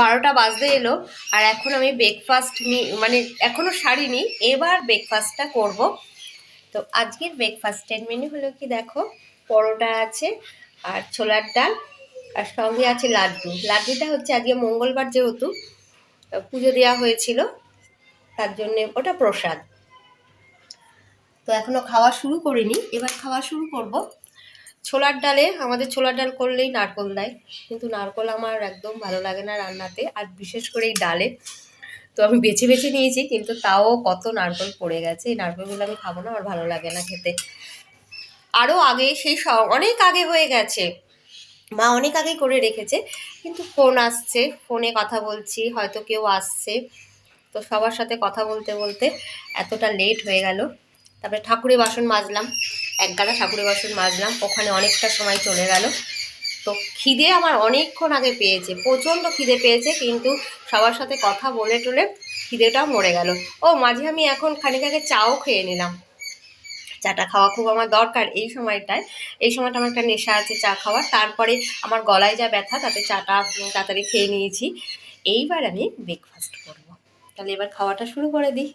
বারোটা বাজতে এলো, আর এখন আমি ব্রেকফাস্ট নি মানে এখনও সারিনি, এবার ব্রেকফাস্টটা করব। তো আজকের ব্রেকফাস্টের মেনু হলো কি দেখো, পরোটা আছে আর ছোলার ডাল, আর সঙ্গে আছে লাড্ডু। লাড্ডুটা হচ্ছে আজকে মঙ্গলবার যেহেতু পুজো দেওয়া হয়েছিল, তার জন্যে ওটা প্রসাদ। তো এখনও খাওয়া শুরু করিনি, এবার খাওয়া শুরু করব। ছোলার ডালে, আমাদের ছোলার ডাল করলেই নারকোল দেয়। কিন্তু নারকোল আমার একদম ভালো লাগে না রান্নাতে, আর বিশেষ করে এই ডালে। তো আমি বেছে বেছে নিয়েছি, কিন্তু তাও কত নারকোল পড়ে গেছে। এই নারকোলগুলো আমি খাব না, আমার ভালো লাগে না খেতে। আরও আগে সেই অনেক আগে হয়ে গেছে। মা অনেক আগে করে রেখেছে, কিন্তু ফোন আসছে। ফোনে কথা বলছি, হয়তো কেউ আসছে। তো সবার সাথে কথা বলতে বলতে এতটা লেট হয়ে গেল। তারপরে ঠাকুরের বাসন মাজলাম। এক গাদা ঠাকুরের বাসন মাজলাম, ওখানে অনেকটা সময় চলে গেল। তো খিদে আমার অনেকক্ষণ আগে পেয়েছে, প্রচণ্ড খিদে পেয়েছে, কিন্তু সবার সাথে কথা বলে টলে খিদেটাও মরে গেল। ও, মাঝে আমি এখন খানিক আগে চাও খেয়ে নিলাম। চাটা খাওয়া খুব আমার দরকার এই সময়টায়। এই সময়টা আমার একটা নেশা আছে চা খাওয়ার। তারপরে আমার গলায় যা ব্যথা, তাতে চাটা তাড়াতাড়ি খেয়ে নিয়েছি। এইবার আমি ব্রেকফাস্ট করব। তাহলে এবার খাওয়াটা শুরু করে দিই।